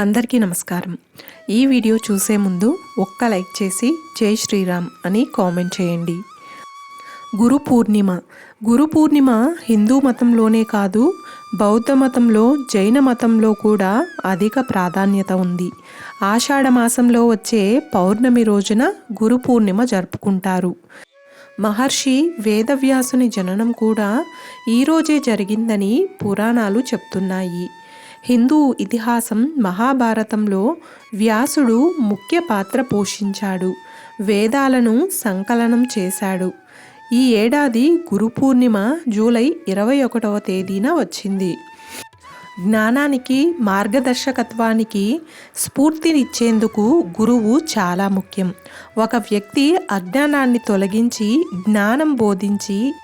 అందరికీ నమస్కారం. ఈ వీడియో చూసే ముందు ఒక్క లైక్ చేసి జై శ్రీరామ్ అని కామెంట్ చేయండి. గురు పూర్ణిమ. గురు పూర్ణిమ హిందూ మతంలోనే కాదు బౌద్ధ మతంలో జైన మతంలో కూడా అధిక ప్రాధాన్యత ఉంది. ఆషాఢ మాసంలో వచ్చే పౌర్ణమి రోజున గురు పూర్ణిమ జరుపుకుంటారు. మహర్షి వేదవ్యాసుని జననం కూడా ఈరోజే జరిగిందని పురాణాలు చెప్తున్నాయి. హిందూ ఇతిహాసం మహాభారతంలో వ్యాసుడు ముఖ్య పాత్ర పోషించాడు. వేదాలను సంకలనం చేశాడు. ఈ ఏడాది గురు పూర్ణిమ జూలై ఇరవై ఒకటవ తేదీన వచ్చింది. జ్ఞానానికి మార్గదర్శకత్వానికి స్ఫూర్తినిచ్చేందుకు గురువు చాలా ముఖ్యం. ఒక వ్యక్తి అజ్ఞానాన్ని తొలగించి జ్ఞానం బోధించి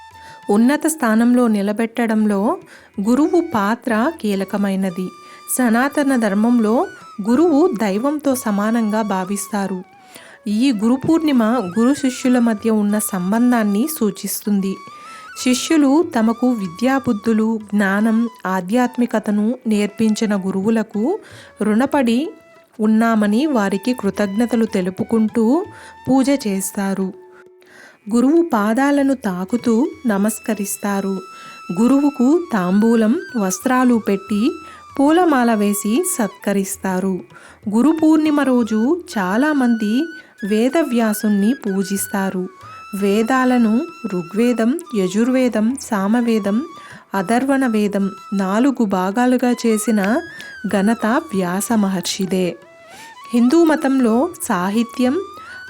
ఉన్నత స్థానంలో నిలబెట్టడంలో గురువు పాత్ర కీలకమైనది. సనాతన ధర్మంలో గురువు దైవంతో సమానంగా భావిస్తారు. ఈ గురు పూర్ణిమ గురు శిష్యుల మధ్య ఉన్న సంబంధాన్ని సూచిస్తుంది. శిష్యులు తమకు విద్యాబుద్ధులు జ్ఞానం ఆధ్యాత్మికతను నేర్పించిన గురువులకు రుణపడి ఉన్నామని వారికి కృతజ్ఞతలు తెలుపుకుంటూ పూజ చేస్తారు. గురువు పాదాలను తాకుతూ నమస్కరిస్తారు. గురువుకు తాంబూలం వస్త్రాలు పెట్టి పూలమాల వేసి సత్కరిస్తారు. గురు పూర్ణిమ రోజు చాలామంది వేదవ్యాసుణ్ణి పూజిస్తారు. వేదాలను ఋగ్వేదం యజుర్వేదం సామవేదం అధర్వణ వేదం నాలుగు భాగాలుగా చేసిన ఘనత వ్యాస మహర్షిదే. హిందూ మతంలో సాహిత్యం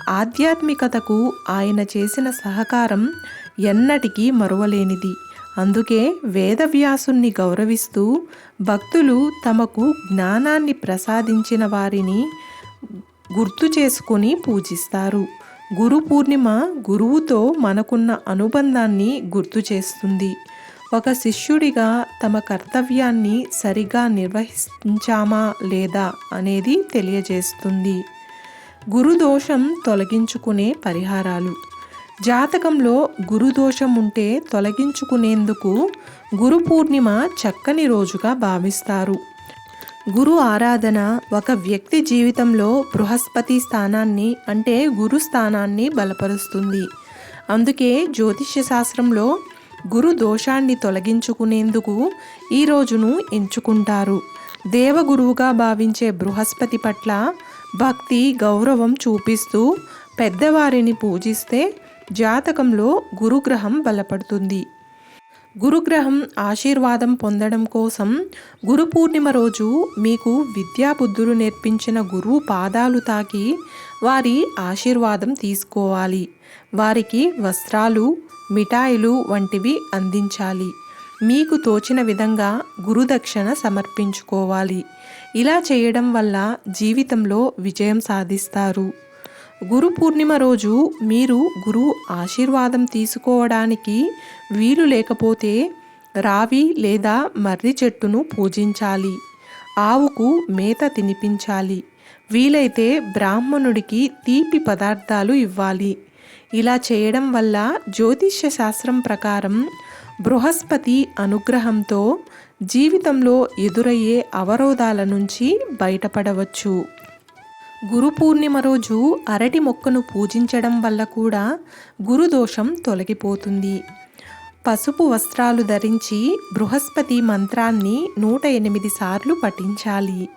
ఆధ్యాత్మికతకు ఆయన చేసిన సహకారం ఎన్నటికీ మరువలేనిది. అందుకే వేదవ్యాసుని గౌరవిస్తూ భక్తులు తమకు జ్ఞానాన్ని ప్రసాదించిన వారిని గుర్తు చేసుకొని పూజిస్తారు. గురు పూర్ణిమ గురువుతో మనకున్న అనుబంధాన్ని గుర్తు చేస్తుంది. ఒక శిష్యుడిగా తమ కర్తవ్యాన్ని సరిగా నిర్వహించామా లేదా అనేది తెలియజేస్తుంది. గురుదోషం తొలగించుకునే పరిహారాలు. జాతకంలో గురుదోషం ఉంటే తొలగించుకునేందుకు గురు పూర్ణిమ చక్కని రోజుగా భావిస్తారు. గురు ఆరాధన ఒక వ్యక్తి జీవితంలో బృహస్పతి స్థానాన్ని అంటే గురు స్థానాన్ని బలపరుస్తుంది. అందుకే జ్యోతిష్య శాస్త్రంలో గురు దోషాన్ని తొలగించుకునేందుకు ఈ రోజును ఎంచుకుంటారు. దేవగురువుగా భావించే బృహస్పతి పట్ల భక్తి గౌరవం చూపిస్తూ పెద్దవారిని పూజిస్తే జాతకంలో గురుగ్రహం బలపడుతుంది. గురుగ్రహం ఆశీర్వాదం పొందడం కోసం గురు పూర్ణిమ రోజు మీకు విద్యాబుద్ధులు నేర్పించిన గురువు పాదాలు తాకి వారి ఆశీర్వాదం తీసుకోవాలి. వారికి వస్త్రాలు మిఠాయిలు వంటివి అందించాలి. మీకు తోచిన విధంగా గురుదక్షిణ సమర్పించుకోవాలి. ఇలా చేయడం వల్ల జీవితంలో విజయం సాధిస్తారు. గురు పూర్ణిమ రోజు మీరు గురు ఆశీర్వాదం తీసుకోవడానికి వీలు లేకపోతే రావి లేదా మర్రి చెట్టును పూజించాలి. ఆవుకు మేత తినిపించాలి. వీలైతే బ్రాహ్మణుడికి తీపి పదార్థాలు ఇవ్వాలి. ఇలా చేయడం వల్ల జ్యోతిష్య శాస్త్రం ప్రకారం బృహస్పతి అనుగ్రహంతో జీవితంలో ఎదురయ్యే అవరోధాల నుంచి బయటపడవచ్చు. గురు పూర్ణిమ రోజు అరటి మొక్కను పూజించడం వల్ల కూడా గురుదోషం తొలగిపోతుంది. పసుపు వస్త్రాలు ధరించి బృహస్పతి మంత్రాన్ని నూట ఎనిమిది సార్లు పఠించాలి.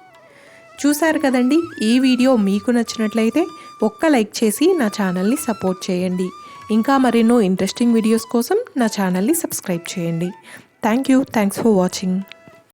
చూశారు కదండి ఈ వీడియో మీకు నచ్చినట్లయితే ఒక్క లైక్ చేసి నా ఛానల్ని సపోర్ట్ చేయండి. ఇంకా మరెన్నో ఇంట్రెస్టింగ్ వీడియోస్ కోసం నా ఛానల్ని సబ్స్క్రైబ్ చేయండి. Thank you thanks for watching